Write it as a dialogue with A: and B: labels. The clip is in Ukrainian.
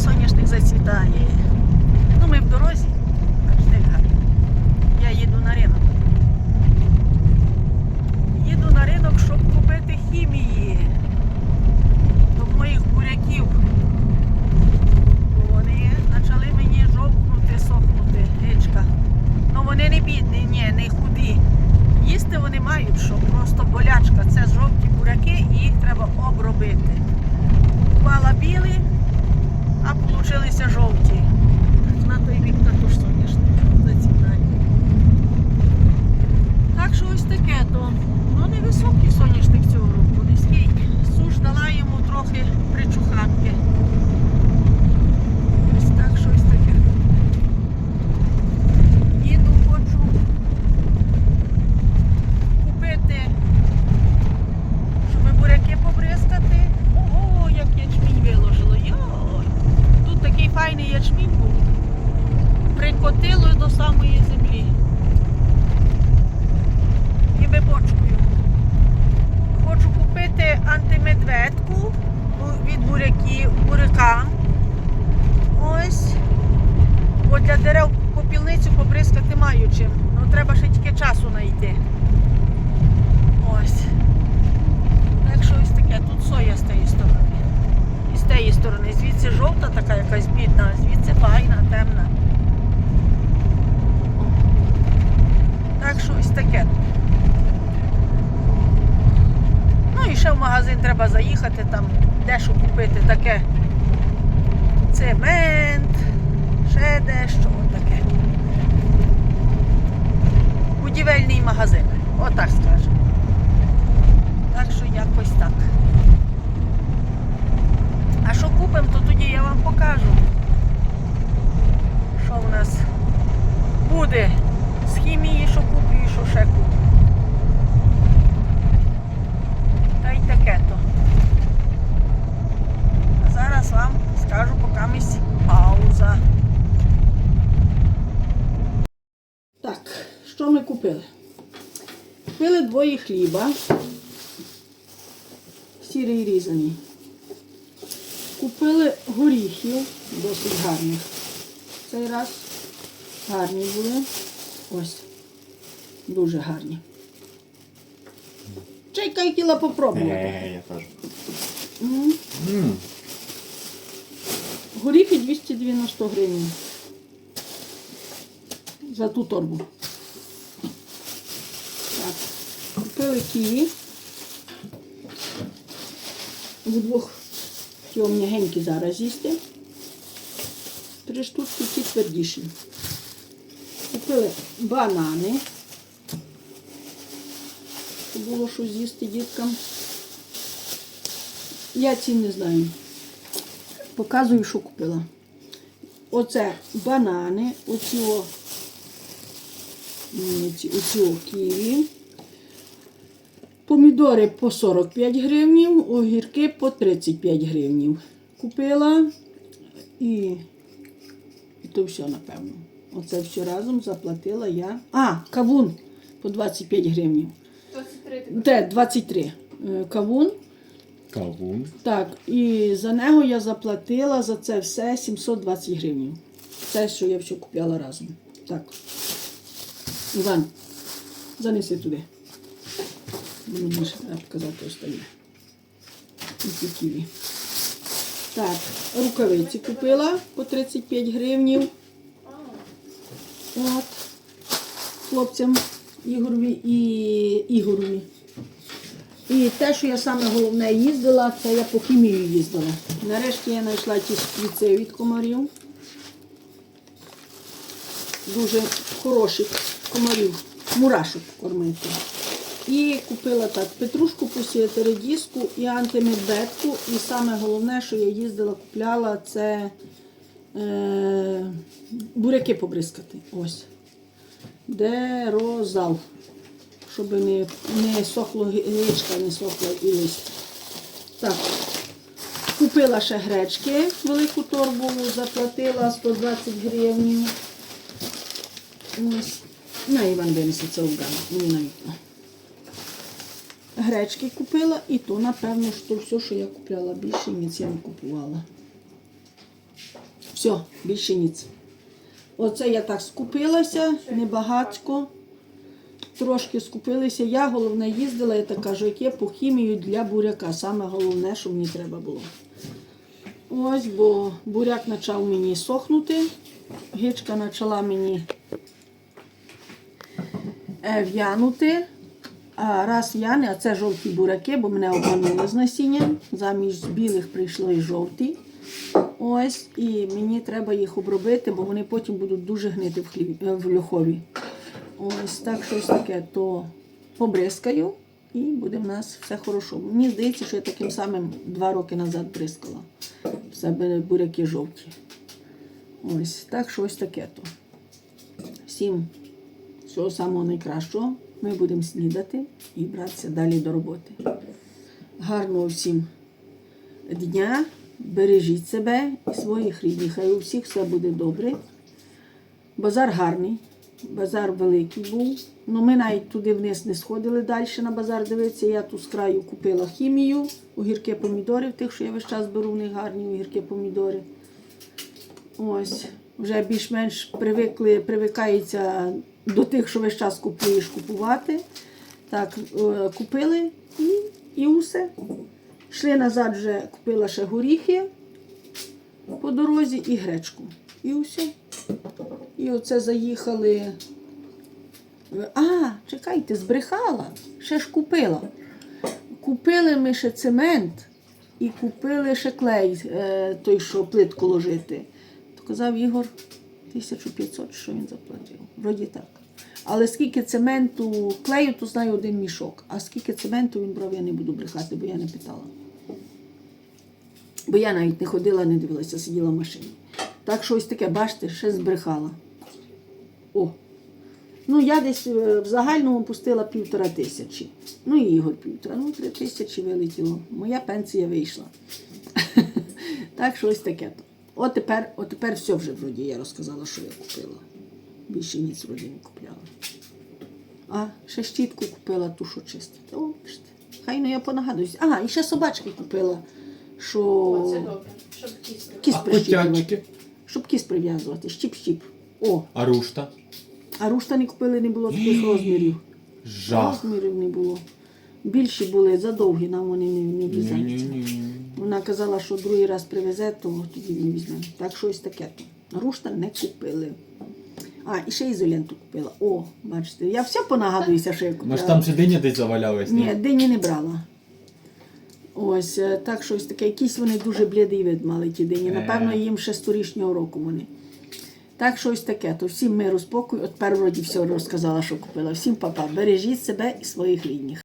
A: соняшник зацвітає. Ну, ми в дорозі, як гарно. Я їду на ринок. Їду на ринок, щоб купити хімії до моїх буряків. Бо Вони почали мені жовкнути, сохнути, гичка. Ну вони не бідні, ні, не худі. Їсти вони мають, що просто болячка. Це жовті буряки і їх треба обробити. Купала білі, а жовті. На той бік також соняшник зацвітає. Так що ось таке то. Ну невисокий соняшник цього року, низький. Суш дала йому трохи причуханки. Ось так, що ось таке. Їду, хочу купити, щоб буряки побризкати. Ого, як ячмінь виложило. Йой. Такий ячмінь був. Прикотило до самої землі. І вибочкою. Хочу купити антимедведку від буряків, бурякам. Ось. Бо для дерев попільницю побризкати маю чим. Ну треба ще тільки часу знайти. Ось. Так що ось таке. Тут соя з тієї. Тієї сторони. Звідси жовта така якась бідна, а звідси файна, темна. Так що ось таке. Ну і ще в магазин треба заїхати, там дещо купити таке. Цемент, ще дещо таке. Будівельний магазин. Отак скажемо. Так що якось так. А що купимо, то тоді я вам покажу. Що в нас буде з хімії, що куплю і що ще куплю. Та й таке то. А зараз вам скажу покамість пауза. Так, що ми купили? Купили двоє хліба. Сірий різаний. Купили горіхів, досить гарних. Цей раз гарні були. Ось. Дуже гарні. Чайка хотіла попробувати.
B: Е, я теж.
A: Горіхи 290 гривень. За ту торбу. Так. Купили ківі. Вдвох ті м'ягенькі зараз їсти. Три штучки ті твердіші. Купили банани. Було що з'їсти діткам. Я ці не знаю. Показую, що купила. Оце банани, оці о, ні, ці- оці ківі. Помідори по 45 гривнів, огірки по 35 гривнів. Купила і, і то все, напевно. Оце все разом заплатила я. А, кавун по 25 гривнів.
C: 23
A: Де 23. Е, Кавун.
B: Кавун.
A: Так, і за нього я заплатила за це все 720 гривень. Це, що я все купляла разом. Так. Іван, занеси туди. Мені ще треба показати остальне. Ці ківі. Так, рукавиці купила по 35 гривнів. От. Хлопцям Ігорові і Ігорові. І те, що я саме головне їздила, це я по хімію їздила. Нарешті я знайшла ті шприци від комарів. Дуже хороших комарів, мурашок кормити. І купила так петрушку посіяти редіску і антимедведку. І саме головне, що я їздила, купляла, це е, буряки побризкати. Ось. Дерозал щоб не, не сохло гречка, не сохло і листя. Так, купила ще гречки, велику торбу, заплатила 120 гривень. Ось. На Іван винесе це в мені на. Гречки купила і то, напевно, що все, що я купляла більше, ніц я не купувала. Все, більше ніц. Оце я так скупилася, небагатько. Трошки скупилися. Я головне їздила, я так кажу, яке по хімію для буряка. Саме головне, що мені треба було. Ось, бо буряк почав мені сохнути, гичка почала мені е, в'янути. Раз в'яне, а це жовті буряки, бо мене обманули з насінням. Замість білих прийшли жовті. Ось, і мені треба їх обробити, бо вони потім будуть дуже гнити в, хліб, е, в льохові. Ось так щось таке, то побризкаю і буде в нас все хорошо. Мені здається, що я таким самим два роки назад бризкала. В себе буряки жовті. Ось так що ось таке то. Всім всього самого найкращого. Ми будемо снідати і братися далі до роботи. Гарного всім дня, бережіть себе і своїх рідних. Хай у всіх все буде добре. Базар гарний, базар великий був. Ну, ми навіть туди вниз не сходили далі на базар дивитися. Я тут з краю купила хімію, огірки помідори, тих, що я весь час беру, в них гарні огірки помідори. Ось, вже більш-менш привикли, привикається до тих, що весь час купуєш купувати. Так, е, купили і, і усе. Йшли назад, вже купила ще горіхи по дорозі і гречку. І усе. І оце заїхали. А, чекайте, збрехала. Ще ж купила. Купили ми ще цемент і купили ще клей, е, той, що плитку ложити. То казав Ігор 1500, що він заплатив. Вроді так. Але скільки цементу, клею, то знаю один мішок. А скільки цементу він брав, я не буду брехати, бо я не питала. Бо я навіть не ходила, не дивилася, сиділа в машині. Так що ось таке, бачите, ще збрехала. О. Ну, я десь е, в загальному пустила півтора тисячі. Ну, і Ігор півтора. Ну, три тисячі вилетіло. Моя пенсія вийшла. так що ось таке. то. От тепер, от тепер все вже вроді я розказала, що я купила. Більше ніц вроді не купляла. А, ще щітку купила, ту, що чистити. О, бачите. Хай ну я понагадуюсь. Ага, і ще собачки купила, що
C: О, це добре. Щоб кіс
A: кіс
B: А
A: прищіплювати.
B: котячки?
A: Щоб кіс прив'язувати, щіп-щіп. О,
B: А рушта?
A: а рушта не купили, не було таких розмірів.
B: Жах.
A: Розмірів не було. Більші були, задовгі, нам вони не, не влізаються. Вона казала, що другий раз привезе, то тоді не візьмемо. Так що ось таке. Рушта не купили. А, і ще ізоленту купила. О, бачите, я все понагадуюся, що я купила.
B: Може там ще диня десь завалялась?
A: Ні, дині не брала. Ось, е, так що ось таке. Якісь вони дуже блідий вид мали ті дині. Напевно,
B: Е.
A: їм ще сторічнього року вони. Так що ось таке. То всім миру спокою. От тепер вроді все розказала, що купила. Всім папа, бережіть себе і своїх рідних.